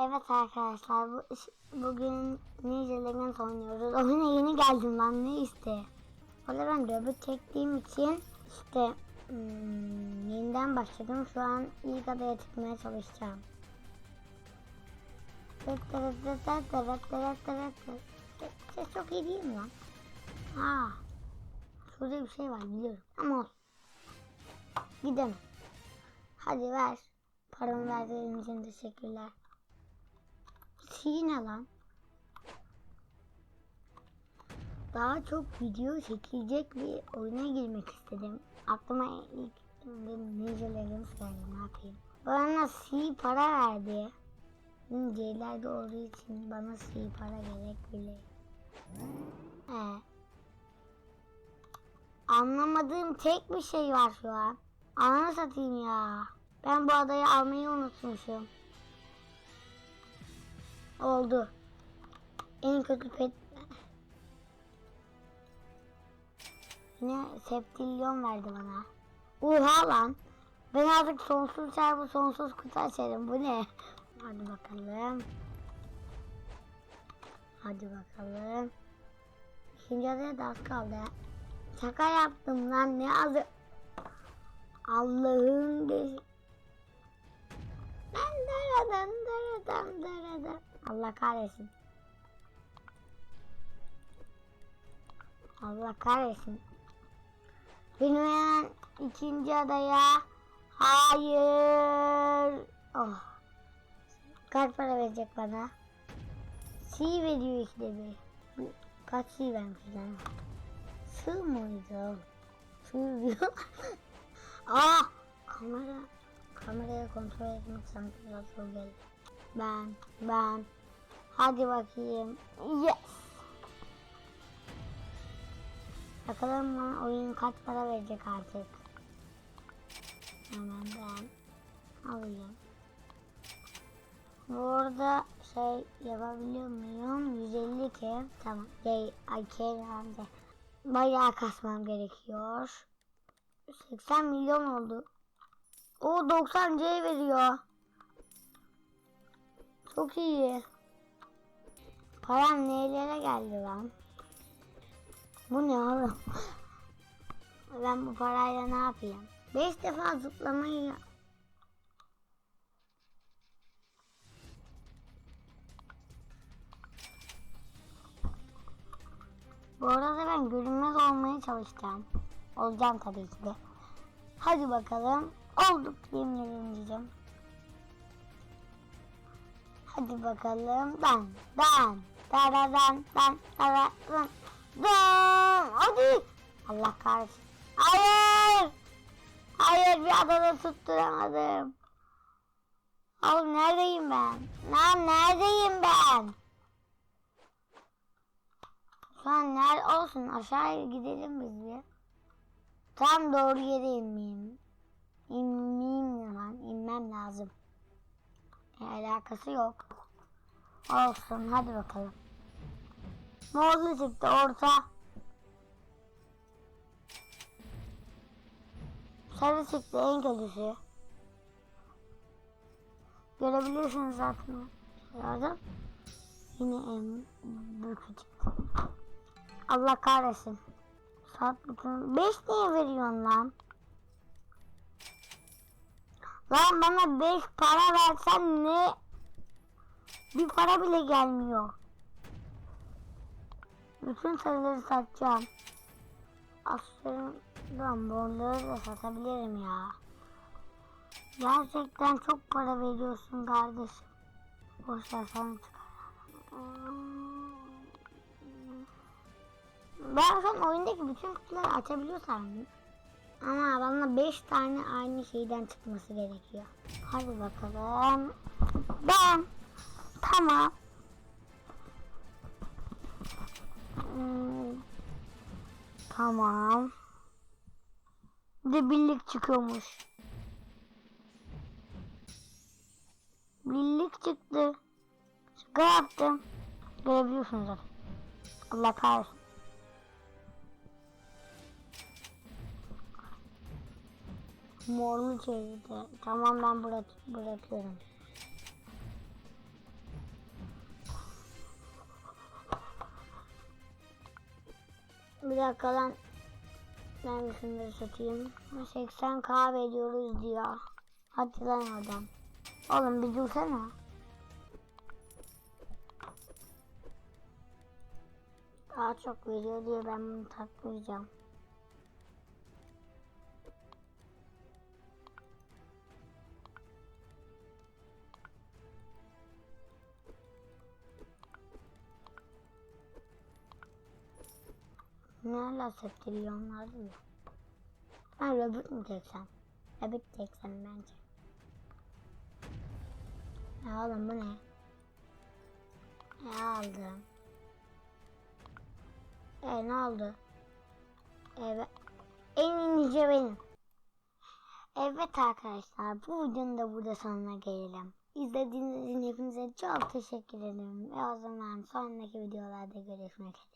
Evet arkadaşlar bu, bugün Ninja Legends oynuyoruz. Oyuna yeni geldim lan ne iste. Valla ben robot çektiğim için işte hmm, yeniden başladım. Şu an ilk adaya çıkmaya çalışacağım. Ses çok iyi değil mi lan? Ha. Şurada bir şey var biliyorum. Ama olsun. Gidelim. Hadi ver. Paramı verdiğin için teşekkürler. Sine lan. Daha çok video çekilecek bir oyuna girmek istedim. Aklıma ilk Ninja Legends geldi ne yapayım. Bana C para verdi. Ninja'lerde olduğu için bana C para gerek bile. He. Anlamadığım tek bir şey var şu an. Ananı satayım ya. Ben bu adayı almayı unutmuşum. Oldu. En kötü pet... Yine septilyon verdi bana. Oha lan. Ben artık sonsuz çarpı sonsuz kutu açarım. Bu ne? Hadi bakalım. Hadi bakalım. İkinci adaya da az kaldı. Şaka yaptım lan ne azı. Allah'ın geç. Ben daradan daradan daradan. Allah kahretsin. Allah kahretsin. Bilmeyen ikinci adaya. Hayır. Oh. Kaç para verecek bana? C veriyor işte bir. Kaç C vermiş lan? Sığ mıydı? Sığ. Aa! Kamera. Kamerayı kontrol etmek sanki biraz zor geldi. Ben, ben. Hadi bakayım. Yes! Bakalım bana oyun kaç para verecek artık. Hemen ben alayım. Bu arada şey yapabiliyor muyum? 150 ke. Tamam. Şey, ay herhalde. Bayağı kasmam gerekiyor. 80 milyon oldu. O 90 C veriyor. Çok iyi. Param nelere geldi lan? Bu ne oğlum? Ben bu parayla ne yapayım? 5 defa zıplamayı Bu arada ben görünmez olmaya çalışacağım. Olacağım tabii ki de. Hadi bakalım. Olduk yemin ederim. Hadi bakalım. Dan, dan, daradan, dan, daradan, dan. Hadi. Allah kahretsin. Hayır. Hayır bir adada tutturamadım. Oğlum neredeyim ben? Lan neredeyim ben? Şu an nerede olsun aşağıya gidelim biz bir. Tam doğru yere inmeyeyim. İnmeyeyim lan inmem lazım. Alakası yok. Olsun hadi bakalım. Morlu çıktı orta. Sarı çıktı en kötüsü. Görebilirsiniz zaten. Gördüm. Yine en büyük çıktı. Allah kahretsin. Saat bütün 5 niye veriyorsun lan? Lan bana 5 para versen ne? Bir para bile gelmiyor. Bütün sayıları satacağım. Aslında ben bunları da satabilirim ya. Gerçekten çok para veriyorsun kardeşim. Boşver sana çıkar. Ben an oyundaki bütün kutuları açabiliyorsam ama bana 5 tane aynı şeyden çıkması gerekiyor. Hadi bakalım. Ben tamam. Hmm, tamam. De birlik çıkıyormuş. Birlik çıktı. Şaka yaptım. Görebiliyorsunuz zaten. Allah kahretsin. Morlu çevirdi. Tamam ben bırak bırakıyorum. Bir dakika lan. Ben şunları satayım. 80 kahve ediyoruz diyor. Hadi lan adam. Oğlum bir dursana. Daha çok veriyor diye ben bunu takmayacağım. Ne hala sektiriyorlar mı? Ben robot mu çeksem? Robot çeksem bence. Ya oğlum bu ne? Ne aldım? E ne oldu? Evet. En iyisi benim. Evet arkadaşlar bu videonun da burada sonuna gelelim. İzlediğiniz için hepinize çok teşekkür ederim. Ve o zaman sonraki videolarda görüşmek üzere.